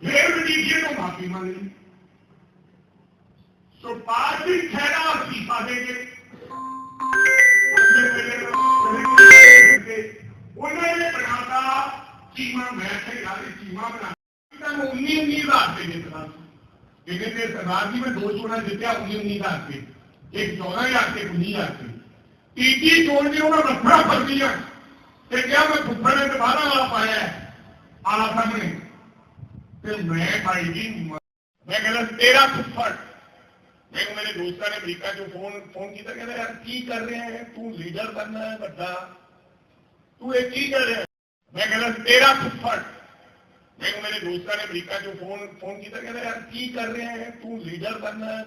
ਫਿਰ ਵਜੀਫੇ ਮਾਫੀ ਮੰਗ ਸੋ ਪਾਰਟੀ ਖੈਰਾ ਸੀ। ਪਾਦੇਗੇ ਉਹਨਾਂ ਨੇ ਬਣਾਤਾ ਚੀਮਾ, ਮੈਂ ਤੇ ਯਾਰ ਚੀਮਾ ਬਣਾ ਤਾਂ 19 19 ਹਜ਼ਾਰ ਦੇ ਦਿੱਤਾ ਇਹਦੇ ਤੇ ਸਰਦਾਰ ਜੀ, ਮੈਂ ਦੋ ਚੋਣਾਂ ਜਿੱਤਿਆ 19 19 ਹਜ਼ਾਰ ਤੇ ਇੱਕ 14000 ਤੇ 19000 ਤੇ ਤੀਜੀ ਚੋਣ ਦੀ ਉਹਨਾਂ ਵੱਖਰਾ ਪਰਦੀ ਆ ਤੇ ਕਿਹਾ ਮੈਂ ਫੁੱਫੜ ਨੇ ਦੁਬਾਰਾ ਵਾਲਾ ਪਾਇਆ ਹੈ। ਆਲਾ ਸਾਹਮਣੇ ਤੇ ਮੈਂ ਭਾਈ ਜੀ ਮ- ਮੈਂ ਕਹਿੰਦਾ ਤੇਰਾ ਫੁੱਫੜ ਮੈਨੂੰ ਮੇਰੇ ਦੋਸਤਾਂ ਨੇ ਅਮਰੀਕਾ ਚੋਂ ਫੋਨ ਫੋਨ ਕੀਤਾ ਕਹਿੰਦਾ ਯਾਰ ਕੀ ਕਰ ਰਿਹਾ ਹੈ ਤੂੰ ਲੀਡਰ ਬਣਨਾ ਹੈ ਵੱਡਾ ਤੂੰ ਇਹ ਕੀ ਕਰ ਰਿਹਾ ਹੈ? ਮੈਂ ਕਹਿੰਦਾ ਤੇਰਾ ਫੁੱਫੜ ਮੈਨੂੰ ਮੇਰੇ ਦੋਸਤਾਂ ਨੇ ਅਮਰੀਕਾ ਚੋਂ ਫੋਨ ਫੋਨ ਕੀਤਾ ਕਹਿੰਦਾ ਯਾਰ ਕੀ ਕਰ ਰਿਹਾ ਹੈ ਤੂੰ ਲੀਡਰ ਬਣਨਾ ਹੈ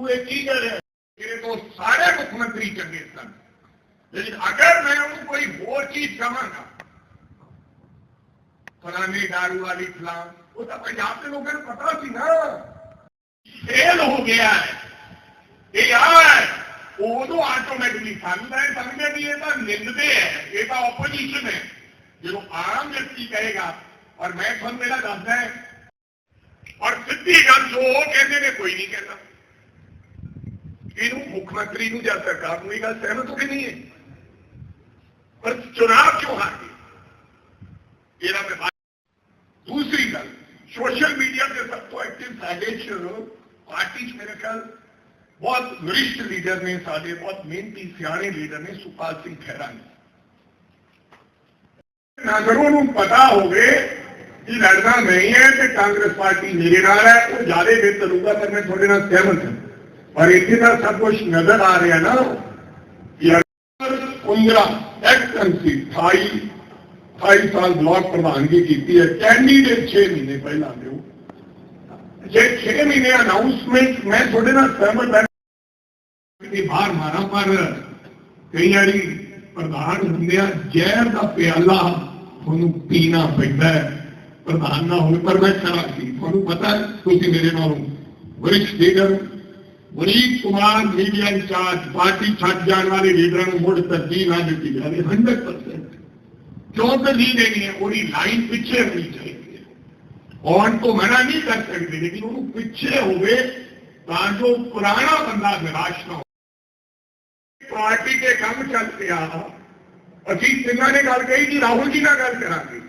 ਵੱਡਾ ਤੂੰ ਇਹ ਕੀ ਕਰ ਰਿਹਾ ਹੈ? ਤੇਰੇ ਤੋਂ ਸਾਰੇ ਮੁੱਖ ਮੰਤਰੀ ਚੰਗੇ ਸਨ ਲੇਕਿਨ ਅਗਰ ਮੈਂ ਉਹਨੂੰ ਕੋਈ ਹੋਰ ਚੀਜ਼ ਕਹਾਂਗਾ ਫਲਾਨੀ ਦਾਰੂ ਵਾਲੀ ਫਲਾਂ ਉਹ ਤਾਂ ਪੰਜਾਬ ਦੇ ਲੋਕਾਂ ਨੂੰ ਪਤਾ ਸੀ ਨਾ ਫੇਲ ਹੋ ਗਿਆ ਹੈ ਇਹ ਆ ਹੈ ਉਦੋਂ ਆਟੋਮੈਟਿਕਲੀ ਸਮਝਦਾ ਹੈ ਸਮਝਦੇ ਵੀ ਇਹ ਤਾਂ ਨਿੰਦਦੇ ਹੈ ਇਹ ਤਾਂ ਆਪੋਜੀਸ਼ਨ ਹੈ ਜਦੋਂ ਆਮ ਵਿਅਕਤੀ ਕਹੇਗਾ ਔਰ ਮੈਂ ਤੁਹਾਨੂੰ ਮੇਰਾ ਦੱਸਦਾ ਹੈ ਔਰ ਸਿੱਧੀ ਗੱਲ ਜੋ ਉਹ ਕਹਿੰਦੇ ਨੇ ਕੋਈ ਨਹੀਂ ਕਹਿੰਦਾ ਇਹਨੂੰ ਮੁੱਖ ਮੰਤਰੀ ਨੂੰ ਜਾਂ ਸਰਕਾਰ ਨੂੰ ਇਹ ਗੱਲ ਸਹਿਮਤ ਹੋ ਕਿ ਨਹੀਂ ਹੈ ਪਰ ਚੁਣਾਵ ਕਿਉਂ ਹਾਰ ਗਏ ਇਹਦਾ ਮੈਂ ਬਾਤ- ਦੂਸਰੀ ਗੱਲ ਸੋਸ਼ਲ ਮੀਡੀਆ ਤੇ ਸਭ ਤੋਂ ਐਕਟਿਵ ਸਾਡੇ ਚ ਪਾਰਟੀ ਚ ਮੇਰੇ ਖਿਆਲ ਬਹੁਤ ਵਰਿਸ਼ਟ ਲੀਡਰ ਨੇ ਸਾਡੇ ਬਹੁਤ ਮਿਹਨਤੀ ਸਿਆਣੇ ਲੀਡਰ ਨੇ ਸੁਪਾਲ ਸਿੰਘ ਖਹਿਰਾ ਨੇ ਨਾਗਰੋਂ ਨੂੰ ਪਤਾ ਹੋਵੇ ਕਿ ਲੜਨਾ ਨਹੀਂ ਹੈ ਤੇ ਕਾਂਗਰਸ ਪਾਰਟੀ ਮੇਰੇ ਨਾਲ ਹੈ ਉਹ ਜ਼ਿਆਦਾ ਬਿਹਤਰ ਹੋਊਗਾ ਤਾਂ ਮੈਂ ਤੁਹਾਡੇ ਨਾਲ ਸਹਿਮਤ ਪਰ ਇੱਥੇ ਤਾਂ ਸਭ ਕੁਝ ਨਜ਼ਰ ਆ ਰਿਹਾ ਨਾ। ਕਿ 15 ਐਕਟੈਂਸੀ 28 28 ਸਾਲ ਬਲਾਕ ਪ੍ਰਧਾਨਗੀ ਕੀਤੀ ਹੈ। ਕੈਂਡੀਡੇਟ 6 ਮਹੀਨੇ ਪਹਿਲਾਂ ਦਿਓ। ਜੇ 6 ਮਹੀਨੇ ਅਨਾਉਂਸਮੈਂਟ ਮੈਂ ਤੁਹਾਡੇ ਨਾਲ ਸਹਿਮਤ ਹਾਂ। ਕਿ ਬਾਹਰ ਮਾਰਾ, ਪਰ ਕਈ ਵਾਰੀ ਪ੍ਰਧਾਨ ਹੁੰਦੇ ਆ, ਜ਼ਹਿਰ ਦਾ ਪਿਆਲਾ ਤੁਹਾਨੂੰ ਪੀਣਾ ਪੈਂਦਾ ਹੈ। ਪ੍ਰਧਾਨ ਨਾ ਹੋਵੇ, ਪਰ ਮੈਂ ਕਰਾਂ ਕੀ ਤੁਹਾਨੂੰ ਪਤਾ ਤੁਸੀਂ ਮੇਰੇ ਨਾਲੋਂ ਵਰਿਸ਼ leader ਵਰੀਦ Kumar media in charge party ਛੱਡ ਜਾਣ ਵਾਲੇ ਲੀਡਰਾਂ ਨੂੰ ਮੁੜ ਤਰਜੀਹ ਨਾ ਦਿੱਤੀ ਜਾਵੇ 100% ਕਿਉਂ ਤਰਜੀਹ ਦੇਣੀ ਹੈ ਉਹਦੀ ਲਾਈਨ ਪਿੱਛੇ ਹੋਣੀ ਚਾਹੀਦੀ ਹੈ ਔਨ ਤੋਂ ਮਨਾ ਨਹੀਂ ਕਰ ਸਕਦੇ ਲੇਕਿਨ ਉਹਨੂੰ ਪਿੱਛੇ ਹੋਵੇ ਤਾਂ ਜੋ ਪੁਰਾਣਾ ਬੰਦਾ ਨਿਰਾਸ਼ ਨਾ ਹੋ ਪਾਰਟੀ ਦੇ ਕੰਮ ਚੱਲ ਪਿਆ ਅਸੀਂ ਤਿੰਨਾਂ ਨੇ ਗੱਲ ਕਹੀ ਕਿ ਰਾਹੁਲ ਜੀ ਨਾਲ ਗੱਲ ਕਰਾਂਗੇ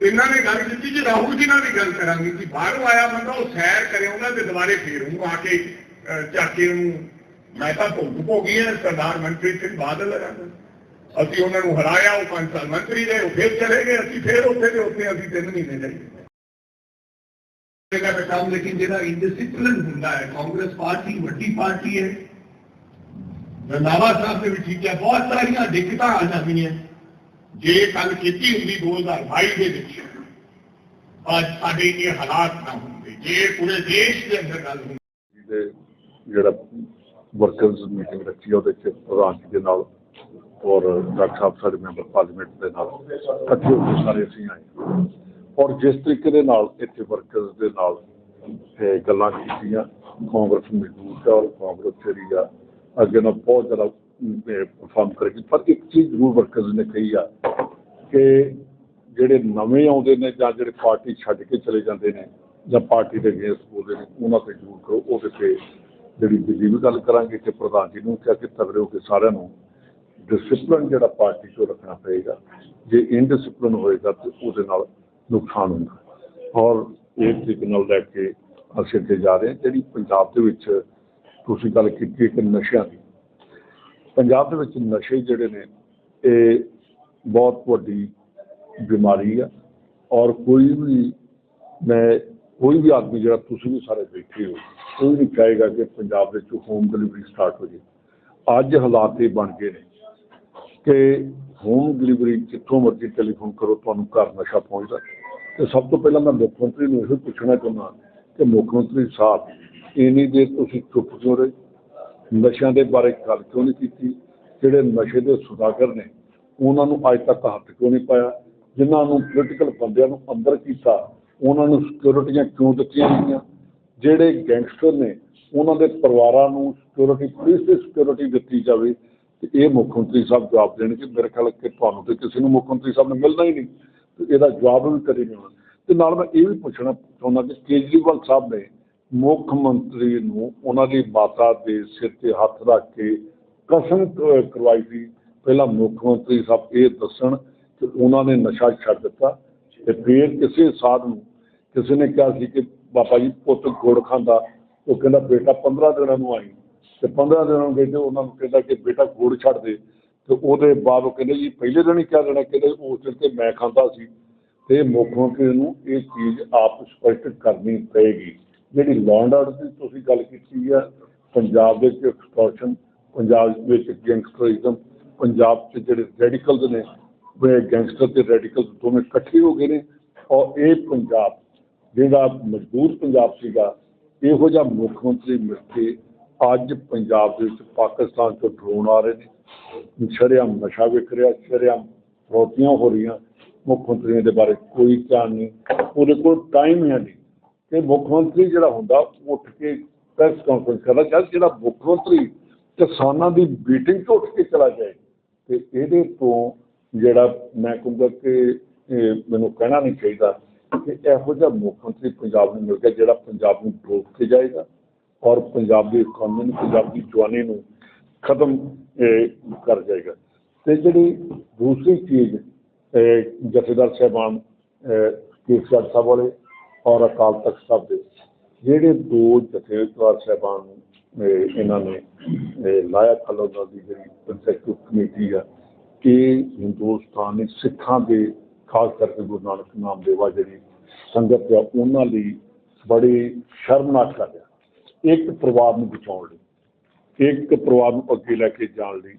ਇਹਨਾਂ ਨੇ ਗੱਲ ਕੀਤੀ ਜੀ ਰਾਹੁਲ ਜੀ ਨਾਲ ਵੀ ਗੱਲ ਕਰਾਂਗੇ ਕਿ ਬਾਹਰੋਂ ਆਇਆ ਬੰਦਾ ਉਹ ਸੈਰ ਕਰੇ ਉਹਨਾਂ ਦੇ ਦੁਆਰੇ ਫੇਰ ਉਹਨੂੰ ਆ ਕੇ ਅਹ, ਚਾਕੇ ਨੂੰ ਮੈਂ ਤਾਂ ਭੁੱਖ ਭੋਗੀ ਹੈ ਸਰਦਾਰ ਮਨਪ੍ਰੀਤ ਸਿੰਘ ਬਾਦਲ ਲਗਾਂਗੇ ਅਸੀਂ ਉਹਨਾਂ ਨੂੰ ਹਰਾਇਆ ਉਹ ਪੰਜ ਸਾਲ ਮੰਤਰੀ ਰਹੇ ਉਹ ਫੇਰ ਚਲੇ ਗਏ ਅਸੀਂ ਫੇਰ ਉੱਥੇ ਦੇ ਉੱਥੇ ਅਸੀਂ ਤਿੰਨ ਮਹੀਨੇ ਰਹੇ। ਜਗ੍ਹਾ ਤੇ ਕੰਮ ਲੇਕਿਨ ਜਿਹੜਾ ਇਨਡਿਸਪਲਿਨ ਹੁੰਦਾ ਹੈ ਕਾਂਗਰਸ ਪਾਰਟੀ ਵੱਡੀ ਪਾਰਟੀ ਹੈ। ਰੰਧਾਵਾ ਸਾਹਿਬ ਦੇ ਵੀ ਠੀਕ ਹੈ ਬਹੁਤ ਸਾਰੀਆਂ ਦਿੱਕਤਾਂ ਆ ਜਾਂਦੀਆਂ। ਜੇ ਗੱਲ ਕੀਤੀ ਹੁੰਦੀ 2022 ਦੇ ਵਿੱਚ ਅੱਜ ਸਾਡੇ ਇਹ ਹਾਲਾਤ ਨਾ ਹੁੰਦੇ। ਜੇ ਪੂਰੇ ਦੇਸ਼ ਦੇ ਅੰਦਰ ਗੱਲ ਹੁੰਦੀ। ਜਿਹੜਾ ਵਰਕਰਸ ਮੀਟਿੰਗ ਰੱਖੀ, ਉਹਦੇ ਚ ਪ੍ਰਧਾਨ ਜੀ ਦੇ ਨਾਲ ਔਰ ਡਾਕਟਰ ਸਾਹਿਬ ਸਾਡੇ ਮੈਂਬਰ ਪਾਰਲੀਮੈਂਟ ਦੇ ਨਾਲ ਇਕੱਠੇ ਹੋ ਕੇ ਸਾਰੇ ਅਸੀਂ ਆਏ। ਔਰ ਜਿਸ ਤਰੀਕੇ ਦੇ ਨਾਲ ਇੱਥੇ ਵਰਕਰਸ ਦੇ ਨਾਲ ਗੱਲਾਂ ਕੀਤੀਆਂ, ਕਾਂਗਰਸ ਮਜ਼ਬੂਤ ਹੈ ਔਰ ਕਾਂਗਰਸ ਜਿਹੜੀ ਆ, ਅੱਗੇ ਨਾਲ ਬਹੁਤ ਜ਼ਿਆਦਾ ਪਰਫਾਰਮ ਕਰੇਗੀ ਪਰ ਇੱਕ ਚੀਜ਼ ਜ਼ਰੂਰ ਵਰਕਰਸ ਨੇ ਕਹੀ ਆ ਕਿ ਜਿਹੜੇ ਨਵੇਂ ਆਉਂਦੇ ਨੇ ਜਾਂ ਜਿਹੜੇ ਪਾਰਟੀ ਛੱਡ ਕੇ ਚਲੇ ਜਾਂਦੇ ਨੇ ਜਾਂ ਪਾਰਟੀ ਦੇ ਅਗੇਂਸਟ ਬੋਲਦੇ ਨੇ, ਉਹਨਾਂ ਤੇ ਜ਼ਰੂਰ ਕਰੋ ਉਹਦੇ ਤੇ ਜਿਹੜੀ ਬਿਜਲੀ ਵੀ ਗੱਲ ਕਰਾਂਗੇ ਕਿ ਪ੍ਰਧਾਨ ਜੀ ਨੂੰ ਕਿਹਾ ਕਿ ਤਗੜੇ ਹੋ ਕੇ ਸਾਰਿਆਂ ਨੂੰ ਡਿਸਪਲਿਨ ਜਿਹੜਾ ਪਾਰਟੀ ਚੋਂ ਰੱਖਣਾ ਪਏਗਾ, ਜੇ ਇਨਡਿਸਪਲਿਨ ਹੋਏਗਾ ਤੇ ਉਹਦੇ ਨਾਲ ਨੁਕਸਾਨ ਹੁੰਦਾ। ਔਰ ਇਹ ਤਰੀਕੇ ਨਾਲ ਲੈ ਕੇ ਅਸੀਂ ਅੱਗੇ ਜਾ ਰਹੇ ਹਾਂ, ਜਿਹੜੀ ਪੰਜਾਬ ਦੇ ਵਿੱਚ ਤੁਸੀਂ ਗੱਲ ਕੀਤੀ ਹੈ ਕਿ ਨਸ਼ਿਆਂ ਦੀ ਪੰਜਾਬ ਦੇ ਵਿੱਚ ਨਸ਼ੇ ਜਿਹੜੇ ਨੇ, ਇਹ ਬਹੁਤ ਵੱਡੀ ਬਿਮਾਰੀ ਆ ਔਰ ਕੋਈ ਵੀ ਮੈਂ, ਕੋਈ ਵੀ ਆਦਮੀ ਜਿਹੜਾ ਤੁਸੀਂ ਵੀ ਸਾਰੇ ਬੈਠੇ ਹੋ, ਕੋਈ ਨਹੀਂ ਚਾਹੇਗਾ ਕਿ ਪੰਜਾਬ ਵਿੱਚ ਹੋਮ ਡਿਲੀਵਰੀ ਸਟਾਰਟ ਹੋ ਜੇ ਅੱਜ ਹਾਲਾਤ ਇਹ ਬਣ ਗਏ ਨੇ ਕਿ ਹੋਮ ਡਿਲੀਵਰੀ ਜਿੱਥੋਂ ਮਰਜ਼ੀ ਟੈਲੀਫੋਨ ਕਰੋ, ਤੁਹਾਨੂੰ ਘਰ ਨਸ਼ਾ ਪਹੁੰਚਦਾ। ਤੇ ਸਭ ਤੋਂ ਪਹਿਲਾਂ ਮੈਂ ਮੁੱਖ ਮੰਤਰੀ ਨੂੰ ਇਹ ਪੁੱਛਣਾ ਚਾਹੁੰਦਾ ਕਿ ਮੁੱਖ ਮੰਤਰੀ ਸਾਹਿਬ, ਇੰਨੀ ਦੇਰ ਤੁਸੀਂ ਚੁੱਪ ਕਿਉਂ ਰਹੇ? ਨਸ਼ਿਆਂ ਦੇ ਬਾਰੇ ਗੱਲ ਕਿਉਂ ਨਹੀਂ ਕੀਤੀ? ਜਿਹੜੇ ਨਸ਼ੇ ਦੇ ਸੁਦਾਗਰ ਨੇ, ਉਹਨਾਂ ਨੂੰ ਅੱਜ ਤੱਕ ਹੱਥ ਕਿਉਂ ਨਹੀਂ ਪਾਇਆ? ਜਿਨ੍ਹਾਂ ਨੂੰ ਪੋਲੀਟੀਕਲ ਬੰਦਿਆਂ ਨੂੰ ਅੰਦਰ ਕੀਤਾ, ਉਹਨਾਂ ਨੂੰ ਸਿਕਿਉਰਿਟੀਆਂ ਕਿਉਂ ਦਿੱਤੀਆਂ ਗਈਆਂ? ਜਿਹੜੇ ਗੈਂਗਸਟਰ ਨੇ, ਉਹਨਾਂ ਦੇ ਪਰਿਵਾਰਾਂ ਨੂੰ ਸਿਕਿਉਰਿਟੀ ਪੁਲਿਸ ਦੀ ਸਿਕਿਉਰਿਟੀ ਦਿੱਤੀ ਜਾਵੇ, ਤੇ ਇਹ ਮੁੱਖ ਮੰਤਰੀ ਸਾਹਿਬ ਜਵਾਬ ਦੇਣਗੇ। ਮੇਰੇ ਖਿਆਲ ਕਿ ਤੁਹਾਨੂੰ ਤੇ ਕਿਸੇ ਨੂੰ ਮੁੱਖ ਮੰਤਰੀ ਸਾਹਿਬ ਨੇ ਮਿਲਣਾ ਹੀ ਨਹੀਂ। ਤੇ ਇਹਦਾ ਜਵਾਬ ਵੀ ਕਦੇ ਨਹੀਂ ਹੋਣਾ। ਤੇ ਨਾਲ ਮੈਂ ਇਹ ਵੀ ਪੁੱਛਣਾ ਚਾਹੁੰਦਾ ਕਿ ਕੇਜਰੀਵਾਲ ਸਾਹਿਬ ਨੇ ਮੁੱਖ ਮੰਤਰੀ ਨੂੰ ਉਹਨਾਂ ਦੀ ਮਾਤਾ ਦੇ ਸਿਰ ਤੇ ਹੱਥ ਰੱਖ ਕੇ ਕਸਮ ਕਰਵਾਈ ਸੀ। ਪਹਿਲਾਂ ਮੁੱਖ ਮੰਤਰੀ ਸਾਹਿਬ ਇਹ ਦੱਸਣ ਕਿ ਉਹਨਾਂ ਨੇ ਨਸ਼ਾ ਛੱਡ ਦਿੱਤਾ ਤੇ ਫਿਰ ਕਿਸੇ ਸਾਧ ਨੂੰ ਕਿਸੇ ਨੇ ਕਿਹਾ ਸੀ ਕਿ ਬਾਬਾ ਜੀ ਪੁੱਤ ਗੁੜ ਖਾਂਦਾ, ਉਹ ਕਹਿੰਦਾ ਬੇਟਾ 15 ਦਿਨਾਂ ਨੂੰ ਆਈ। ਤੇ 15 ਦਿਨਾਂ ਨੂੰ ਗਏ ਤੇ ਉਹਨਾਂ ਨੂੰ ਕਹਿੰਦਾ ਕਿ ਬੇਟਾ ਗੁੜ ਛੱਡ ਦੇ। ਤੇ ਉਹਦੇ ਬਾਅਦ ਉਹ ਕਹਿੰਦੇ ਜੀ ਪਹਿਲੇ ਦਿਨ ਹੀ ਕਹਿ ਦੇਣਾ ਕਹਿੰਦੇ ਉਸ ਦਿਨ ਤੇ ਮੈਂ ਖਾਂਦਾ ਸੀ। ਤੇ ਮੁੱਖ ਮੰਤਰੀ ਨੂੰ ਇਹ ਚੀਜ਼ ਆਪ ਸਪਸ਼ਟ ਕਰਨੀ ਪਏਗੀ। ਜਿਹੜੀ ਲੈਂਡ ਆਰਡਰ ਦੀ ਤੁਸੀਂ ਗੱਲ ਕੀਤੀ ਹੈ ਪੰਜਾਬ ਦੇ ਵਿੱਚ ਐਕਸਟੋਰਸ਼ਨ ਪੰਜਾਬ ਵਿੱਚ ਗੈਂਗਸਟਰਿਜ਼ਮ ਪੰਜਾਬ 'ਚ ਜਿਹੜੇ ਰੈਡੀਕਲਸ ਨੇ, ਉਹ ਗੈਂਗਸਟਰ ਤੇ ਰੈਡੀਕਲ ਦੋਵੇਂ ਇਕੱਠੇ ਹੋ ਗਏ ਨੇ ਔਰ ਇਹ ਪੰਜਾਬ, ਜਿਹੜਾ ਮਜ਼ਬੂਤ ਪੰਜਾਬ ਸੀਗਾ, ਇਹੋ ਜਿਹਾ ਮੁੱਖ ਮੰਤਰੀ ਮਿਲ ਕੇ ਅੱਜ ਪੰਜਾਬ ਦੇ ਵਿੱਚ ਪਾਕਿਸਤਾਨ ਤੋਂ ਡਰੋਨ ਆ ਰਹੇ ਨੇ। ਸ਼ਰੇਆਮ ਨਸ਼ਾ ਵਿਕ ਰਿਹਾ, ਸ਼ਰੇਆਮ ਰੋਟੀਆਂ ਹੋ ਰਹੀਆਂ, ਮੁੱਖ ਮੰਤਰੀਆਂ ਦੇ ਬਾਰੇ ਕੋਈ ਧਿਆਨ ਨਹੀਂ। ਉਹਦੇ ਕੋਲ ਟਾਈਮ ਹੈ ਨਹੀਂ। ਕਿ ਮੁੱਖ ਮੰਤਰੀ ਜਿਹੜਾ ਹੁੰਦਾ ਉੱਠ ਕੇ ਪ੍ਰੈਸ ਕਾਨਫਰੰਸ ਕਰਨਾ ਚੱਲ ਜਿਹੜਾ ਮੁੱਖ ਮੰਤਰੀ ਕਿਸਾਨਾਂ ਦੀ ਮੀਟਿੰਗ ਤੋਂ ਉੱਠ ਕੇ ਚਲਾ ਜਾਏ। ਤੇ ਇਹਦੇ ਤੋਂ ਜਿਹੜਾ ਮੈਂ ਕਹੂੰਗਾ ਕਿ ਮੈਨੂੰ ਕਹਿਣਾ ਨਹੀਂ ਚਾਹੀਦਾ ਕਿ ਇਹੋ ਜਿਹਾ ਮੁੱਖ ਮੰਤਰੀ ਪੰਜਾਬ ਨੂੰ ਮਿਲ ਗਿਆ ਜਿਹੜਾ ਪੰਜਾਬ ਨੂੰ ਰੋਕ ਕੇ ਜਾਏਗਾ ਔਰ ਪੰਜਾਬ ਦੀ ਇਕਨੋਮੀ ਨੂੰ, ਪੰਜਾਬ ਦੀ ਜਵਾਨੀ ਨੂੰ ਖਤਮ ਕਰ ਜਾਏਗਾ। ਤੇ ਜਿਹੜੀ ਦੂਸਰੀ ਚੀਜ਼ ਜਥੇਦਾਰ ਸਾਹਿਬਾਨ ਕੇਸਗੜ੍ਹ ਸਾਹਿਬ ਵਾਲੇ ਔਰ ਅਕਾਲ ਤਖਤ ਸਾਹਿਬ ਦੇ ਜਿਹੜੇ ਦੋ ਜਥੇਦਾਰ ਸਾਹਿਬਾਨ ਨੂੰ ਇਹਨਾਂ ਨੇ ਇਹ, ਲਾਇਆ ਖਲੋਦਾ ਦੀ ਜਿਹੜੀ ਐਗਜ਼ੈਕਟਿਵ ਕਮੇਟੀ ਆ ਕਿ ਹਿੰਦੁਸਤਾਨੀ ਸਿੱਖਾਂ ਦੇ ਖਾਸ ਕਰਕੇ ਗੁਰੂ ਨਾਨਕ ਨਾਮ ਦੇਵਾ ਜਿਹੜੀ ਸੰਗਤ ਆ ਉਹਨਾਂ ਲਈ ਬੜੀ ਸ਼ਰਮਨਾਕ ਕਰ ਰਿਹਾ ਇੱਕ ਪਰਿਵਾਰ ਨੂੰ ਬਚਾਉਣ ਲਈ ਇੱਕ ਪਰਿਵਾਰ ਨੂੰ ਅੱਗੇ ਲੈ ਕੇ ਜਾਣ ਲਈ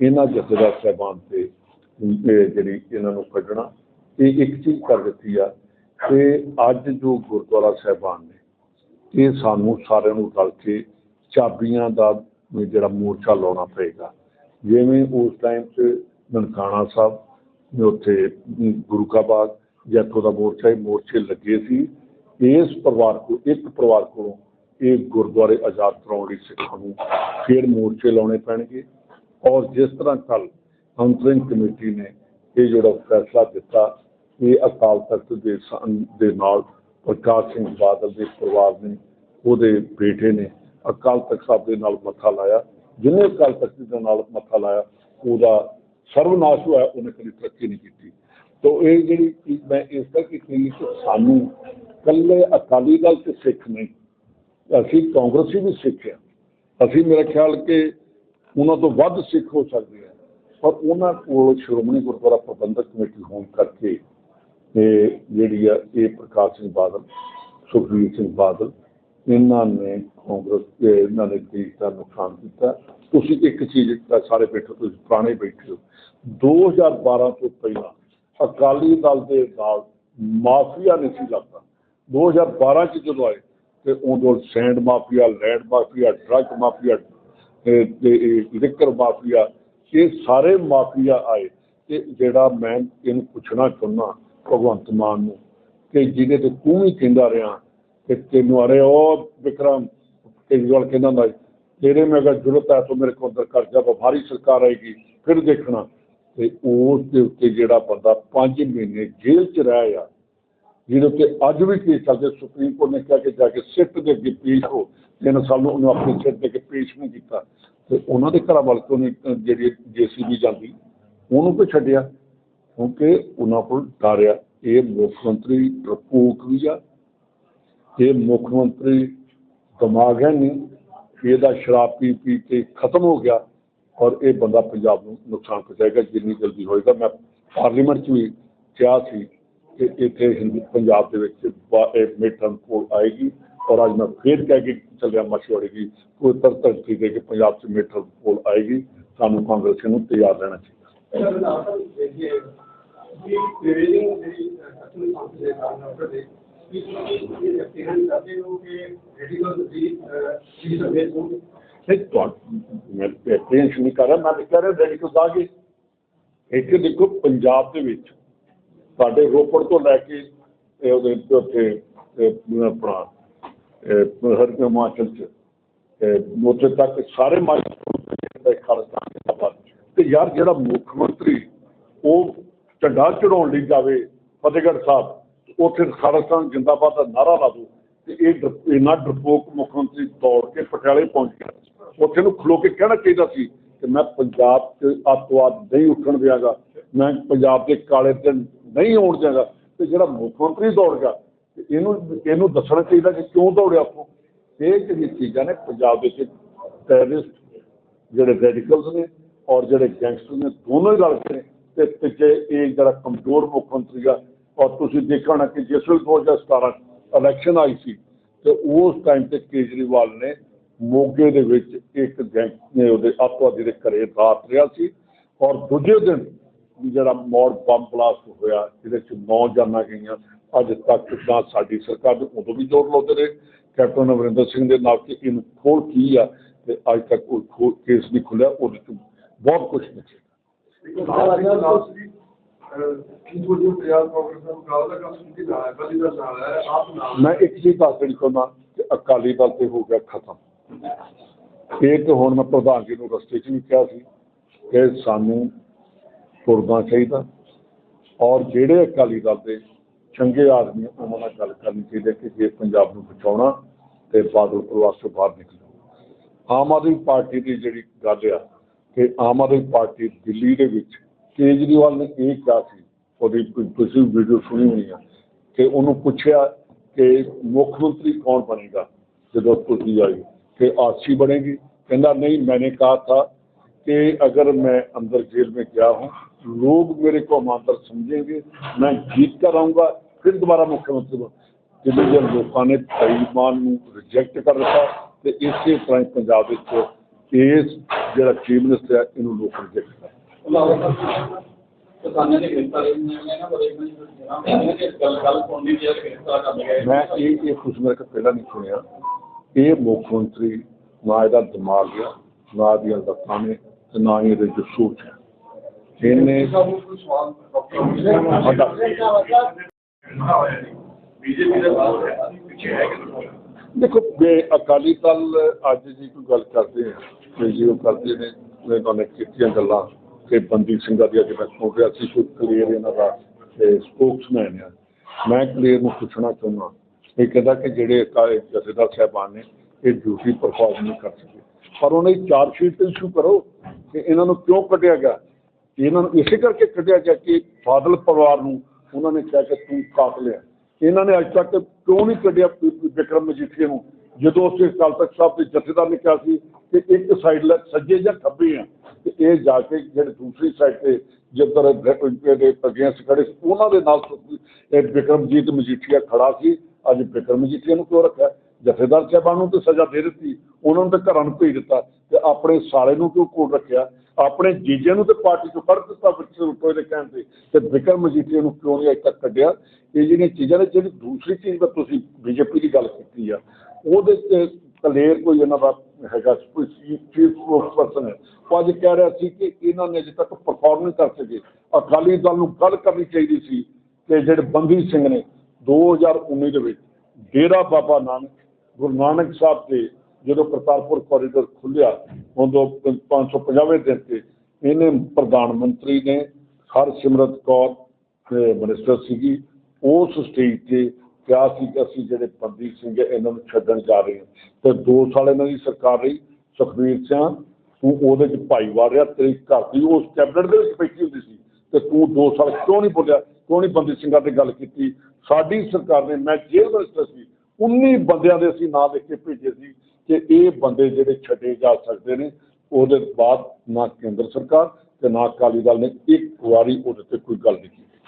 ਇਹਨਾਂ ਜਥੇਦਾਰ ਸਾਹਿਬਾਨ ਤੇ ਜਿਹੜੀ ਇਹਨਾਂ ਨੂੰ ਕੱਢਣਾ ਇਹ ਇੱਕ ਚੀਜ਼ ਕਰ ਦਿੱਤੀ ਆ ਕਿ ਅੱਜ ਜੋ ਗੁਰਦੁਆਰਾ ਸਾਹਿਬਾਨ ਨੇ, ਇਹ ਸਾਨੂੰ ਸਾਰਿਆਂ ਨੂੰ ਰਲ ਕੇ ਚਾਬੀਆਂ ਦਾ ਜਿਹੜਾ ਮੋਰਚਾ ਲਾਉਣਾ ਪਏਗਾ। ਜਿਵੇਂ ਉਸ ਟਾਈਮ 'ਚ ਨਨਕਾਣਾ ਸਾਹਿਬ ਨੇ ਉੱਥੇ ਗੁਰੂ ਕਾ ਬਾਗ ਜੈਤੋ ਦਾ ਮੋਰਚਾ, ਇਹ ਮੋਰਚੇ ਲੱਗੇ ਸੀ। ਇਸ ਪਰਿਵਾਰ ਕੋ, ਇੱਕ ਪਰਿਵਾਰ ਕੋਲੋਂ ਇਹ ਗੁਰਦੁਆਰੇ ਆਜ਼ਾਦ ਕਰਾਉਣ ਲਈ ਸਿੱਖਾਂ ਨੂੰ ਫਿਰ ਮੋਰਚੇ ਲਾਉਣੇ ਪੈਣਗੇ। ਔਰ ਜਿਸ ਤਰ੍ਹਾਂ ਕੱਲ ਅੰਤਰਿੰਗ ਕਮੇਟੀ ਨੇ ਇਹ ਜਿਹੜਾ ਫੈਸਲਾ ਦਿੱਤਾ ਇਹ ਅਕਾਲ ਤਖਤ ਦੇ ਸਨ- ਦੇ ਨਾਲ ਪ੍ਰਕਾਸ਼ ਸਿੰਘ ਬਾਦਲ ਦੇ ਪਰਿਵਾਰ ਨੇ ਉਹਦੇ ਬੇਟੇ ਨੇ ਅਕਾਲ ਤਖਤ ਸਾਹਿਬ ਦੇ ਨਾਲ ਮੱਥਾ ਲਾਇਆ। ਜਿਹਨੇ ਅਕਾਲ ਤਖਤ ਦੇ ਨਾਲ ਮੱਥਾ ਲਾਇਆ, ਉਹਦਾ ਸਰਵਨਾਸ਼ ਹੋਇਆ, ਉਹਨੇ ਕਦੀ ਤਰੱਕੀ ਨਹੀਂ ਕੀਤੀ। ਤੋ ਇਹ ਜਿਹੜੀ ਚੀਜ਼ ਮੈਂ ਇਸ ਕਰਕੇ ਕਹੀ ਕਿ ਸਾਨੂੰ ਕੱਲੇ ਅਕਾਲੀ ਦਲ ਤੇ ਸਿੱਖ ਨਹੀਂ, ਅਸੀਂ ਕਾਂਗਰਸੀ ਵੀ ਸਿੱਖ ਹਾਂ। ਅਸੀਂ ਮੇਰਾ ਖਿਆਲ ਕਿ ਉਹਨਾਂ ਤੋਂ ਵੱਧ ਸਿੱਖ ਹੋ ਸਕਦੇ ਆ ਪਰ ਉਹਨਾਂ ਕੋਲ ਸ਼੍ਰੋਮਣੀ ਗੁਰਦੁਆਰਾ ਪ੍ਰਬੰਧਕ ਕਮੇਟੀ ਹੋਣ ਕਰਕੇ ਇਹ ਜਿਹੜੀ ਆ ਇਹ ਪ੍ਰਕਾਸ਼ ਸਿੰਘ ਬਾਦਲ ਸੁਖਬੀਰ ਸਿੰਘ ਬਾਦਲ ਇਹਨਾਂ ਨੇ ਕਾਂਗਰਸ ਦੇ ਇਹਨਾਂ ਨੇ ਦੇਸ਼ ਦਾ ਨੁਕਸਾਨ ਕੀਤਾ। ਤੁਸੀਂ ਇੱਕ ਚੀਜ਼ ਤਾਂ ਸਾਰੇ ਬੈਠੇ ਹੋ, ਤੁਸੀਂ ਪੁਰਾਣੇ ਬੈਠੇ ਹੋ। 2012 ਤੋਂ ਪਹਿਲਾਂ ਅਕਾਲੀ ਦਲ ਦੇ ਨਾਲ ਮਾਫੀਆ ਨਹੀਂ ਸੀ ਲੱਗਦਾ। 2012 ਚ ਜਦੋਂ ਆਏ ਤੇ ਉਦੋਂ sand mafia land mafia drug mafia ਤੇ ਲਿਕਰ ਮਾਫੀਆ ਇਹ ਸਾਰੇ ਮਾਫੀਆ ਆਏ। ਤੇ ਜਿਹੜਾ ਮੈਂ ਇਹਨੂੰ ਪੁੱਛਣਾ ਚਾਹੁੰਦਾ ਭਗਵੰਤ ਮਾਨ ਨੂੰ ਕਿ ਜਿਹਦੇ ਤੇ ਤੂੰ ਵੀ ਕਹਿੰਦਾ ਰਿਹਾ ਕਿ ਤੈਨੂੰ ਅਰੇ ਉਹ ਵਿਕਰਮ ਕੇਜਰੀਵਾਲ ਕਹਿੰਦਾ ਹੁੰਦਾ ਸੀ, ਤੇਰੇ ਮੈਂ ਅਗਰ ਜ਼ਰੂਰਤ ਹੈ ਤਾਂ ਮੇਰੇ ਕੋਲ ਅੰਦਰ ਕਰ ਜਾ ਸਰਕਾਰ ਆਏਗੀ ਫਿਰ ਦੇਖਣਾ। ਤੇ ਉਸ ਦੇ ਉੱਤੇ ਜਿਹੜਾ ਬੰਦਾ 5 ਮਹੀਨੇ ਜੇਲ੍ਹ 'ਚ ਰਹਿ ਆ ਜਿਹਦੇ ਉੱਤੇ ਅੱਜ ਵੀ ਕੇਸ ਚੱਲਦੇ ਸੁਪਰੀਮ ਕੋਰਟ ਨੇ ਕਿਹਾ ਕਿ ਜਾ ਕੇ ਸਿੱਟ ਦੇ ਅੱਗੇ ਪੇਸ਼ ਹੋ ਤਿੰਨ ਸਾਲ ਨੂੰ ਉਹਨੂੰ ਆਪਣੇ ਸਿਰ ਦੇ ਕੇ ਪੇਸ਼ ਨਹੀਂ ਕੀਤਾ। ਤੇ ਉਹਨਾਂ ਦੇ ਘਰਾਂ ਵੱਲ ਤੋਂ ਨੇ ਅਹ ਜਿਹੜੀ ਜੇਸੀਬੀ ਜਾਂਦੀ ਉਹਨੂੰ ਕਿਉਂ ਛੱਡਿਆ? ਕਿਉਂਕਿ ਉਹਨਾਂ ਕੋਲ ਡਰ ਆ। ਇਹ ਮੁੱਖ ਮੰਤਰੀ ਡਰਪੋਕ ਵੀ ਆ। ਇਹ ਮੁੱਖ ਮੰਤਰੀ ਦਿਮਾਗ ਹੈ ਨਹੀਂ। ਇਹਦਾ ਸ਼ਰਾਬ ਪੀ ਪੀ ਕੇ ਖਤਮ ਹੋ ਗਿਆ ਔਰ ਇਹ ਬੰਦਾ ਪੰਜਾਬ ਨੂੰ ਨੁਕਸਾਨ ਪਹੁੰਚਾਏਗਾ ਜਿੰਨੀ ਜਲਦੀ ਹੋਏਗਾ। ਮੈਂ ਪਾਰਲੀਮੈਂਟ 'ਚ ਵੀ ਕਿਹਾ ਸੀ ਕਿ ਇੱਥੇ ਹਿੰਦੂ, ਪੰਜਾਬ ਦੇ ਵਿੱਚ ਬਾ- ਇਹ ਮਿਡ ਟਰਮ ਆਏਗੀ ਔਰ ਅੱਜ ਮੈਂ ਫੇਰ ਕਹਿ ਕੇ ਚੱਲਿਆ ਮਸ਼ਵੜੇ ਦੀ, ਕੋਈ ਤਰਤਰ ਦੇ ਕਿ ਪੰਜਾਬ 'ਚ ਮਿਡ ਕੋਲ ਆਏਗੀ। ਸਾਨੂੰ ਕਾਂਗਰਸ ਨੂੰ ਤਿਆਰ ਰਹਿਣਾ ਚਾਹੀਦਾ। ਮੈਂ ਟੈਨਸ਼ਨ ਨਹੀਂ ਕਰ ਰਿਹਾ, ਮੈਂ ਤਾਂ ਕਹਿ ਰਿਹਾ ਰੈਡੀਕਲਸ ਆ ਗਏ ਇੱਥੇ ਦੇਖੋ, ਪੰਜਾਬ ਦੇ ਵਿੱਚ ਸਾਡੇ ਰੋਪੜ ਤੋਂ ਲੈ ਕੇ, ਇਹ ਉਹਦੇ ਉੱਤੇ ਆਪਣਾ ਹਰ ਹਿਮਾਚਲ ਚ ਉੱਥੇ ਤੱਕ ਸਾਰੇ ਮਾਜੇ ਖਾਲਸਤਾਨ ਤੇ ਯਾਰ ਜਿਹੜਾ ਮੁੱਖ ਮੰਤਰੀ ਉਹ ਝੰਡਾ ਚੜਾਉਣ ਲਈ ਜਾਵੇ, ਫਤਿਹਗੜ੍ਹ ਸਾਹਿਬ, ਉੱਥੇ ਖਾਲਸਤਾਨ ਜਿੰਦਾਬਾਦ ਦਾ ਨਾਰਾ ਲਾ ਦੋ ਤੇ ਇਹ ਡਰ- ਇੰਨਾ ਡਰਪੋਕ ਮੁੱਖ ਮੰਤਰੀ ਦੌੜ ਕੇ ਪਟਿਆਲੇ ਪਹੁੰਚ ਗਿਆ। ਉੱਥੇ ਨੂੰ ਖਲੋ ਕੇ ਕਹਿਣਾ ਚਾਹੀਦਾ ਸੀ ਕਿ ਮੈਂ ਪੰਜਾਬ 'ਚ ਅੱਤਵਾਦ ਨਹੀਂ ਉੱਠਣ ਦਿਆਂਗਾ, ਮੈਂ ਪੰਜਾਬ ਦੇ ਕਾਲੇ ਦਿਨ ਨਹੀਂ ਆਉਣ ਦਿਆਂਗਾ। ਤੇ ਜਿਹੜਾ ਮੁੱਖ ਮੰਤਰੀ ਦੌੜ ਗਿਆ ਇਹਨੂੰ ਇਹਨੂੰ ਦੱਸਣਾ ਚਾਹੀਦਾ ਕਿ ਕਿਉਂ ਦੌੜਿਆ ਉੱਥੋਂ? ਇਹ ਜਿਹੜੀਆਂ ਚੀਜ਼ਾਂ ਨੇ ਪੰਜਾਬ ਵਿੱਚ ਟੈਰਰਿਸਟ ਜਿਹੜੇ ਰੈਡੀਕਲਸ ਨੇ ਔਰ ਜਿਹੜੇ ਗੈਂਗਸਟਰ ਨੇ ਦੋਨੋਂ ਹੀ ਰਲ ਕੇ ਨੇ ਤੇ ਪਿੱਛੇ ਇਹ ਜਿਹੜਾ ਕਮਜ਼ੋਰ ਮੁੱਖ ਮੰਤਰੀ ਆ, ਔਰ ਤੁਸੀਂ ਦੇਖਣਾ ਹੋਣਾ ਕਿ ਜਿਸ ਵੇਲੇ 2017 ਇਲੈਕਸ਼ਨ ਆਈ ਸੀ ਤੇ ਉਸ ਟਾਈਮ ਤੇ ਕੇਜਰੀਵਾਲ ਨੇ ਮੋਗੇ ਦੇ ਵਿੱਚ ਇੱਕ ਗੈਂਗ ਨੇ ਉਹਦੇ ਅੱਤਵਾਦੀ ਦੇ ਘਰੇ ਰਾਤ ਰਿਹਾ ਸੀ ਔਰ ਦੂਜੇ ਦਿਨ ਜਿਹੜਾ ਮੋੜ ਬੰਬ ਬਲਾਸਟ ਹੋਇਆ, ਜਿਹਦੇ ਚ ਨੌ ਜਾਨਾਂ ਗਈਆਂ, ਅੱਜ ਤੱਕ ਨਾ ਸਾਡੀ ਸਰਕਾਰ ਦੇ ਉਦੋਂ ਵੀ ਜ਼ੋਰ ਲਾਉਂਦੇ ਰਹੇ। ਕੈਪਟਨ ਅਮਰਿੰਦਰ ਸਿੰਘ ਦੇ ਨਾਲ ਕਿ ਇਹਨੂੰ ਖੋਲ ਕੀ ਆ, ਤੇ ਅੱਜ ਤੱਕ ਕੋਈ ਕੇਸ ਨਹੀਂ ਖੁੱਲਿਆ, ਉਹਦੇ ਚ ਬਹੁਤ ਕੁਝ ਨਿਕਲਿਆ ਮੈਂ ਇੱਕ ਚੀਜ਼ ਦੱਸ ਦੇਣੀ ਚਾਹੁੰਦਾ ਕਿ ਅਕਾਲੀ ਦਲ ਤੇ ਹੋ ਗਿਆ ਖਤਮ। ਇਹ ਤੇ ਹੁਣ ਮੈਂ ਪ੍ਰਧਾਨ ਜੀ ਨੂੰ ਰਸਤੇ 'ਚ ਵੀ ਕਿਹਾ ਸੀ ਕਿ ਸਾਨੂੰ ਤੁਰਨਾ ਚਾਹੀਦਾ ਔਰ ਜਿਹੜੇ ਅਕਾਲੀ ਦਲ ਦੇ ਚੰਗੇ ਆਦਮੀ ਆ, ਉਹਨਾਂ ਨਾਲ ਗੱਲ ਕਰਨੀ ਚਾਹੀਦੀ ਹੈ ਕਿ ਜੇ ਪੰਜਾਬ ਨੂੰ ਬਚਾਉਣਾ ਤੇ ਬਾਦਲ ਪਰਿਵਾਰ ਤੋਂ ਬਾਹਰ ਨਿਕਲੋ ਆਮ ਆਦਮੀ ਪਾਰਟੀ ਦੀ ਜਿਹੜੀ ਗੱਲ ਆ ਕਿ ਆਮ ਆਦਮੀ ਪਾਰਟੀ ਦਿੱਲੀ ਦੇ ਵਿੱਚ ਕੇਜਰੀਵਾਲ ਨੇ ਇਹ ਕਿਹਾ ਸੀ ਉਹਦੀ ਤੁ- ਤੁਸੀਂ ਵੀਡੀਓ ਸੁਣੀ ਹੋਣੀ ਆ ਕਿ ਉਹਨੂੰ ਪੁੱਛਿਆ ਕਿ ਮੁੱਖ ਮੰਤਰੀ ਕੌਣ ਬਣੇਗਾ ਜਦੋਂ ਤੁਸੀਂ ਆਈ ਕਿ आरसी बनेगी कहना नहीं मैंने कहा था कि अगर मैं अंदर जेल में गया हूँ लोग मेरे को ईमानदार समझेंगे मैं जीत कर आऊँगा फिर दोबारा मुख्यमंत्री बन ਜਿਵੇਂ ਜੇ ਲੋਕਾਂ ਨੇ ਤਾਈਮਾਨ ਨੂੰ ਰਿਜੈਕਟ ਕਰ ਦਿੱਤਾ ਤੇ ਇਸੇ ਤਰ੍ਹਾਂ ਹੀ ਪੰਜਾਬ ਵਿੱਚ ਇਸ ਜਿਹੜਾ ਚੀਫ ਮਿਨਿਸਟਰ ਹੈ ਇਹਨੂੰ ਲੋਕ ਰਿਜੈਕਟ ਕਰ ਮੈਂ ਇਹ ਇਹ ਖੁਸ਼ ਮੇਰੇ ਕੋਲ ਪਹਿਲਾਂ ਨਹੀਂ ਸੁਣਿਆ। ਇਹ ਮੁੱਖ ਮੰਤਰੀ ਨਾ ਇਹਦਾ ਦਿਮਾਗ ਆ ਨਾ ਦੀਆਂ ਲੱਤਾਂ ਨੇ ਤੇ ਨਾ ਹੀ ਇਹਦੇ ਚ ਸੋਚ ਹੈ ਇਹਨੇ ਬੀਜੇਪੀ ਦਾ ਬਾਤ ਹੈ ਪਿੱਛੇ ਹੈ ਕਿ ਦੇਖੋ ਬੇ ਅਕਾਲੀ ਦਲ ਅੱਜ ਜੀ ਕੋਈ ਗੱਲ ਕਰਦੇ ਆ। ਤੇ ਜੀ ਉਹ ਕਰਦੇ ਨੇ, ਉਹਨਾਂ ਨੇ ਕੀਤੀਆਂ ਗੱਲਾਂ ਕਿ ਬੰਦੀ ਸਿੰਘਾਂ ਦੀ ਅੱਜ ਮੈਂ ਸੁਣ ਰਿਹਾ ਸੀ ਕੋਈ ਕਲੀਅਰ ਇਹਨਾਂ ਦਾ ਸਪੋਕਸਮੈਨ ਆ। ਮੈਂ ਕਲੀਅਰ ਨੂੰ ਪੁੱਛਣਾ ਚਾਹੁੰਦਾ, ਇਹ ਕਹਿੰਦਾ ਕਿ ਜਿਹੜੇ ਅਕਾਲੀ ਜਥੇਦਾਰ ਸਾਹਿਬਾਨ ਨੇ, ਇਹ ਡਿਊਟੀ ਪਰਫਾਰਮ ਨਹੀਂ ਕਰ ਸਕੇ। ਪਰ ਉਹਨੇ ਚਾਰ ਸ਼ੀਟ ਇਸ਼ੂ ਕਰੋ ਕਿ ਇਹਨਾਂ ਨੂੰ ਕਿਉਂ ਕੱਢਿਆ ਗਿਆ? ਇਹਨਾਂ ਨੂੰ ਇਸੇ ਕਰਕੇ ਕੱਢਿਆ ਗਿਆ ਕਿ ਬਾਦਲ ਪਰਿਵਾਰ ਨੂੰ ਉਹਨਾਂ ਨੇ ਕਿਹਾ ਕਿ ਤੂੰ ਕਾਤਲ ਹੈ। ਇਹਨਾਂ ਨੇ ਅੱਜ ਤੱਕ ਕਿਉਂ ਨਹੀਂ ਕੱਢਿਆ ਵਿ- ਵਿਕਰਮ ਮਜੀਠੀਆ ਨੂੰ? ਜਦੋਂ ਉਸੇ ਅਕਾਲ ਤਖਤ ਸਾਹਿਬ ਦੇ ਜਥੇਦਾਰ ਨੇ ਕਿਹਾ ਸੀ ਕਿ ਇੱਕ ਸਾਈਡ ਲੈ ਸੱਜੇ ਜਾਂ ਖੱਬੇ ਆ, ਤੇ ਇਹ ਜਾ ਕੇ ਜਿਹੜੇ ਦੂਸਰੀ ਸਾਈਡ ਤੇ ਜਿੱਧਰ ਦੇ ਅਗੇਂਸਟ ਖੜੇ ਸੀ, ਉਹਨਾਂ ਦੇ ਨਾਲ ਇਹ ਵਿਕਰਮਜੀਤ ਮਜੀਠੀਆ ਖੜਾ ਸੀ। ਅੱਜ ਵਿਕਰਮ ਮਜੀਠੀਆ ਨੂੰ ਕਿਉਂ ਰੱਖਿਆ? ਜਥੇਦਾਰ ਸਾਹਿਬਾਨ ਨੂੰ ਤਾਂ ਸਜ਼ਾ ਦੇ ਦਿੱਤੀ, ਉਹਨਾਂ ਨੂੰ ਤਾਂ ਘਰਾਂ ਨੂੰ ਭੇਜ ਦਿੱਤਾ ਤੇ ਆਪਣੇ ਸਾਲੇ ਨੂੰ ਕਿਉਂ ਕੋਲ ਰੱਖਿਆ? ਆਪਣੇ ਜੀਜੇ ਨੂੰ ਤੇ ਪਾਰਟੀ ਤੋਂ ਕੱਢ ਦਿੱਤਾ ਵਿੱਚ ਰੁਪਏ ਦੇ ਕਹਿਣ ਤੇ। ਤੇ ਵਿਕਰਮ ਮਜੀਠੀਆ ਨੂੰ ਕਿਉਂ ਨਹੀਂ ਅਜੇ ਤੱਕ ਕੱਢਿਆ? ਇਹ ਜਿਹੜੀਆਂ ਚੀਜ਼ਾਂ ਨੇ, ਜਿਹੜੀ ਦੂਸਰੀ ਚੀਜ਼ ਦਾ ਤੁਸੀਂ ਬੀਜੇਪੀ ਦੀ ਗੱਲ ਕੀਤੀ ਆ, ਉਹਦੇ ਤੇ ਕਲੇਰ ਕੋਈ ਇਹਨਾਂ ਦਾ ਹੈਗਾ ਕੋਈ ਚੀਫ ਸਪੋਕਸਪਰਸਨ ਹੈ। ਉਹ ਅੱਜ ਕਹਿ ਰਿਹਾ ਸੀ ਕਿ ਇਹਨਾਂ ਨੇ ਅਜੇ ਤੱਕ ਪਰਫਾਰਮ ਨਹੀਂ ਕਰ ਸਕੇ। ਅਕਾਲੀ ਦਲ ਨੂੰ ਗੱਲ ਕਰਨੀ ਚਾਹੀਦੀ ਸੀ ਕਿ ਜਿਹੜੇ ਬੰਦੀ ਸਿੰਘ ਨੇ 2019 ਦੇ ਵਿੱਚ ਡੇਰਾ ਬਾਬਾ ਨਾਨਕ, ਗੁਰੂ ਨਾਨਕ ਸਾਹਿਬ ਦੇ ਜਦੋਂ ਕਰਤਾਰਪੁਰ ਕੋਰੀਡੋਰ ਖੁੱਲਿਆ ਉਦੋਂ 550ਵੇਂ ਦਿਨ ਤੇ ਇਹਨੇ ਪ੍ਰਧਾਨ ਮੰਤਰੀ ਨੇ ਹਰਸਿਮਰਤ ਕੌਰ ਤੇ ਮਿਨਿਸਟਰ ਸੀਗੀ, ਉਸ ਸਟੇਜ ਤੇ ਕਿਹਾ ਸੀ ਕਿ ਅਸੀਂ ਜਿਹੜੇ ਬੰਦੀ ਸਿੰਘ ਹੈ, ਇਹਨਾਂ ਨੂੰ ਛੱਡਣ ਜਾ ਰਹੇ ਹਾਂ। ਤੇ 2 ਸਾਲ ਇਹਨਾਂ ਦੀ ਸਰਕਾਰ ਰਹੀ ਸੁਖਬੀਰ ਸਿੰਘ ਤੂੰ ਉਹਦੇ ਚ ਭਾਈਵਾਲ ਰਿਹਾ ਤੇਰੀ ਘਰ ਦੀ ਉਸ ਕੈਬਨਿਟ ਦੇ ਵਿੱਚ ਬੈਠੀ ਹੁੰਦੀ ਸੀ। ਤੇ ਤੂੰ 2 ਸਾਲ ਕਿਉਂ ਨਹੀਂ ਬੋਲਿਆ ਕਿਉਂ ਨਹੀਂ ਬੰਦੀ ਸਿੰਘਾਂ ਤੇ ਗੱਲ ਕੀਤੀ? ਸਾਡੀ ਸਰਕਾਰ ਨੇ ਮੈਂ ਜੇਲ੍ਹ ਮਿਨਿਸਟਰ ਸੀ 19 ਬੰਦਿਆਂ ਦੇ ਅਸੀਂ ਨਾਂ ਲਿਖ ਕੇ ਭੇਜੇ ਸੀ ਕਿ ਇਹ ਬੰਦੇ ਜਿਹੜੇ ਛੱਡੇ ਜਾ ਸਕਦੇ ਨੇ ਉਹਦੇ ਬਾਅਦ ਨਾ ਕੇਂਦਰ ਸਰਕਾਰ ਤੇ ਨਾ ਅਕਾਲੀ ਦਲ ਨੇ ਇੱਕ ਵਾਰੀ ਉਹਦੇ ਤੇ ਕੋਈ ਗੱਲ ਨਹੀਂ ਕੀਤੀ।